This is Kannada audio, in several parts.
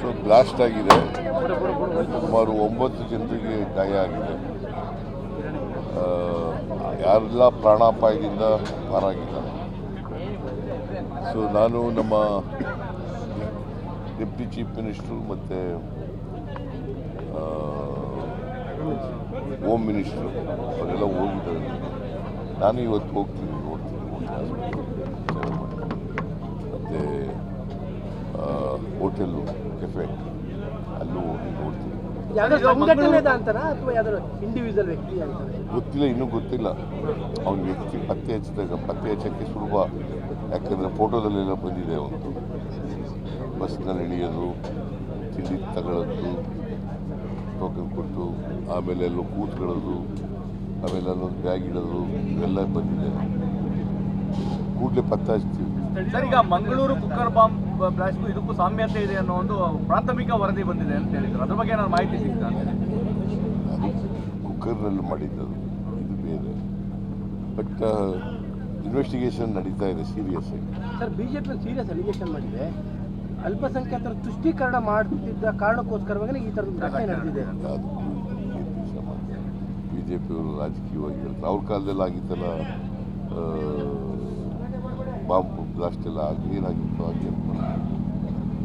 ಸೊ ಬ್ಲಾಸ್ಟ್ ಆಗಿದೆ. ಸುಮಾರು ಒಂಬತ್ತು ಜನರಿಗೆ ಗಾಯ ಆಗಿದೆ. ಯಾರೆಲ್ಲ ಪ್ರಾಣಾಪಾಯದಿಂದ ಪಾರಾಗಿದ್ದಾರೆ. ಸೊ ನಾನು ನಮ್ಮ ಡೆಪ್ಟಿ ಚೀಫ್ ಮಿನಿಸ್ಟ್ರು ಮತ್ತು ಹೋಮ್ ಮಿನಿಸ್ಟ್ರು ಅವರೆಲ್ಲ ಹೋಗಿದ್ದಾರೆ. ನಾನು ಇವತ್ತು ಹೋಗ್ತೀನಿ, ನೋಡ್ತೀನಿ. ಹೋಟೆಲ್ಲು ಕೆಫೆ ಅಲ್ಲೂ ಹೋಗಿ ನೋಡ್ತೀವಿ ಗೊತ್ತಿಲ್ಲ ಇನ್ನೂ ಗೊತ್ತಿಲ್ಲ. ಅವ್ನು ವ್ಯಕ್ತಿ ಪತ್ತೆ ಹಚ್ಚಿದಾಗ ಪತ್ತೆ ಹಚ್ಚಕ್ಕೆ ಸುಲಭ. ಯಾಕಂದರೆ ಫೋಟೋದಲ್ಲೆಲ್ಲ ಬಂದಿದೆ ಅವನು. ಬಸ್ನಲ್ಲಿ ಇಳಿಯೋದು ತಿಂಡಿ ತಗೊಳ್ಳೋದು ಟೋಕನ್ ಕೊಟ್ಟು ಆಮೇಲೆ ಎಲ್ಲೋ ಕೂತ್ಕೊಳ್ಳೋದು ಆಮೇಲೆ ಅಲ್ಲೊಂದು ಬ್ಯಾಗ್ ಇಡೋದು ಇವೆಲ್ಲ ಬಂದಿದೆ. ಕೂಡಲೇ ಪತ್ತೆ ಹಚ್ತೀವಿ. ಸರ್ ಈಗ ಮಂಗಳೂರು ಕುಕ್ಕರ್ ಬಾಂಬ್ ಬ್ಲಾಸ್ಟ್ಗೂ ಇದಕ್ಕೂ ಸಾಮ್ಯತೆ ಇದೆ ಅನ್ನೋ ಒಂದು ಪ್ರಾಥಮಿಕ ವರದಿ ಬಂದಿದೆ ಅಂತ ಹೇಳಿದ್ರು. ಅದ್ರ ಬಗ್ಗೆ ನಾನು ಮಾಹಿತಿ ಸಿಗ್ತಾ ಕುಕ್ಕರ್ನಲ್ಲಿ ಮಾಡಿದ್ದದು. ಇದು ಬೇರೆ. ಬಟ್ ಇನ್ವೆಸ್ಟಿಗೇಷನ್ ನಡೀತಾ ಇದೆ ಸೀರಿಯಸ್ ಆಗಿ. ಸರ್ ಬಿಜೆಪಿ ಸೀರಿಯಸ್ ಅಲಿಗೇಷನ್ ಮಾಡಿದೆ. ಅಲ್ಪಸಂಖ್ಯಾತರ ತುಷ್ಟೀಕರಣ ಮಾಡ್ತಿದ್ದ ಕಾರಣಕ್ಕೋಸ್ಕರವಾಗಿ ಈ ಥರದ ಘಟನೆ ನಡೆದಿದೆ. ಅದು ಬಿ ಜೆ ಪಿಯವರು ರಾಜಕೀಯವಾಗಿ ಅವ್ರ ಕಾಲದಲ್ಲಿ ಆಗಿತ್ತಲ್ಲ ಬಾಂಬ್ ಬ್ಲಾಸ್ಟ್ ಎಲ್ಲ ಆಗಿ ಏನಾಗಿತ್ತು ಹಾಗೆ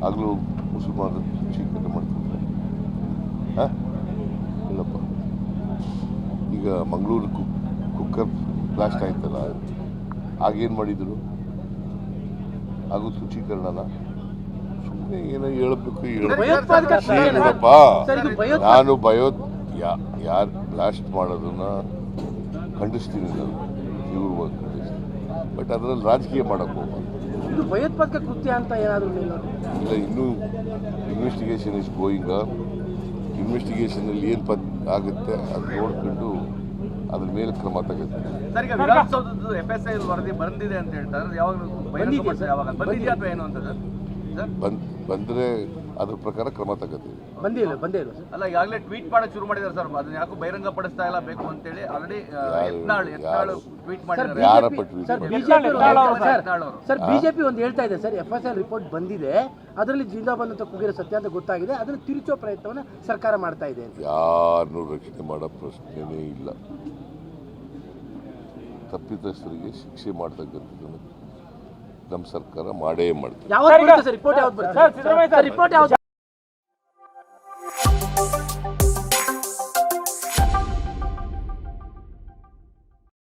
ಆಗಲೂ ಮುಸಲ್ಮಾನರು ಚೀಕರಣೆ ಮಾಡ್ತಿದ್ರು ಹಾಂ? ಇಲ್ಲಪ್ಪ. ಈಗ ಮಂಗಳೂರು ಕುಕ್ ಕುಕ್ಕರ್ ಬ್ಲಾಸ್ಟ್ ಆಯ್ತಲ್ಲ ಆಗೇನು ಮಾಡಿದರು? ಹಾಗೂ ಶುಚೀಕರಣನ? ಸುಮ್ಮನೆ ಏನೋ ಹೇಳಬೇಕು ಹೇಳಪ್ಪ ನಾನು ಭಯೋ ಯಾರು ಬ್ಲಾಸ್ಟ್ ಮಾಡೋದನ್ನ ಖಂಡಿಸ್ತೀನಿ ನಾನು. ಇವ್ರ ಬಟ್ ಅದರಲ್ಲಿ ರಾಜಕೀಯ ಮಾಡಕ್ಕೆ ಹೋಗ್ಬಾರ್ದು. ಇದು ಭಯೋತ್ಪಾದಕ ಕೃತ್ಯ ಅಂತ ಏನಾದರೂ ಇಲ್ಲ ಇನ್ನೂ ಇನ್ವೆಸ್ಟಿಗೇಷನ್ ಇಸ್ ಗೋಯಿಂಗ್ ಇನ್ವೆಸ್ಟಿಗೇಷನಲ್ಲಿ ಏನು ಪತ್ ಆಗುತ್ತೆ ಅದು ನೋಡ್ಕೊಂಡು ಅದ್ರ ಮೇಲೆ ಕ್ರಮ ತಗುತ್ತೆ ಸರ್ ಈಗ ವಿಧಾನಸೌಧದ ಎಫ್ ಎಸ್ ಐ ವರದಿ ಬಂದಿದೆ ಅಂತ ಹೇಳ್ತಾರೆ. ಯಾವಾಗ ಬಂದಿದೆ ಯಾವಾಗ? ಬಂದಿದೆಯಾ ಅಥವಾ ಏನು ಅಂತ ಬಂದ್ ಬಂದರೆ ಅದ್ರ ಪ್ರಕಾರ ಕ್ರಮ ತಗೋತೀವಿ. ಬಂದಿಲ್ಲ ಬಂದೇ ಇಲ್ಲ ಸರ್. ಅಲ್ಲ ಈಗಾಗಲೇ ಟ್ವೀಟ್ ಮಾಡಕ್ ಶುರು ಮಾಡಿದ್ದಾರೆ ಸರ್. ಅದನ್ನ ಯಾಕೋ ಬಹಿರಂಗ ಪಡಿಸ್ತಾ ಇಲ್ಲ ಬೇಕು ಅಂತೇಳಿ already Yatnal Yatnal tweet sir ಮಾಡಿದ್ದಾರೆ. ಯಾರಪ್ಪ tweet sir? BJP sir. BJP ಒಂದು ಹೇಳ್ತಾ ಇದೆ sir F S L report ಬಂದಿದೆ. ಅದರಲ್ಲಿ ಜಿಂದಾಬಾದ್ ಅಂತ ಕುಗಿರೋ ಸತ್ಯ ಅಂತ ಗೊತ್ತಾಗಿದೆ. ಅದನ್ನು ತಿರುಚೋ ಪ್ರಯತ್ನವನ್ನು ಸರ್ಕಾರ ಮಾಡ್ತಾ ಇದೆ ಅಂತ. ಯಾರನ್ನೂ ರಕ್ಷಣೆ ಮಾಡೋ ಪ್ರಶ್ನೆನೇ ಇಲ್ಲ. ತಪ್ಪಿತಸ್ಥರಿಗೆ ಶಿಕ್ಷೆ ಮಾಡ್ತಕ್ಕಂಥದ್ದನ್ನು ನಮ್ಮ ಸರ್ಕಾರ ಮಾಡೇ ಮಾಡ್ತೀವಿ